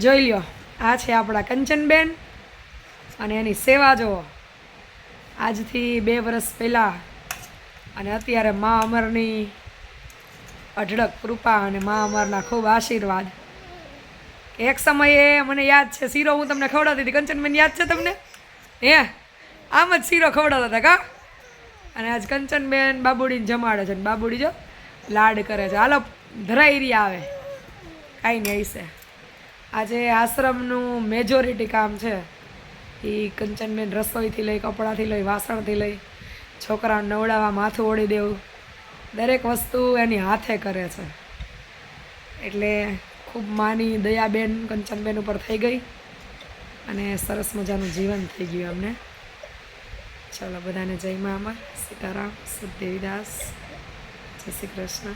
જોઈ લ્યો, આ છે આપણા કંચનબેન અને એની સેવા જુઓ. આજથી બે વર્ષ પહેલાં અને અત્યારે મા અમરની અઢળક કૃપા અને મા અમરના ખૂબ આશીર્વાદ. એક સમયે મને યાદ છે, શીરો હું તમને ખવડાવતી હતી. કંચનબેન, યાદ છે તમને? હે? આમ જ શીરો ખવડાવતા હતા કા? અને આજ કંચનબેન બાબુડીને જમાડે છે બાબુડી જો લાડ કરે છે. હાલો, ધરાઈ રહી આવે. કાંઈ નહીં હશે આજે આશ્રમનું મેજોરિટી કામ છે. એ કંચનબેન રસોઈથી લઈ, કપડાંથી લઈ, વાસણથી લઈ છોકરાને નવડાવવા, માથું ઓળી દેવું. દરેક વસ્તુ એની હાથે કરે છે. એટલે ખૂબ માની દયાબેન કંચનબેન ઉપર થઈ ગઈ અને સરસ મજાનું જીવન થઈ ગયું અમને. ચલો બધાને જય મા સીતારામ સુદેવીદાસ જય શ્રી કૃષ્ણ.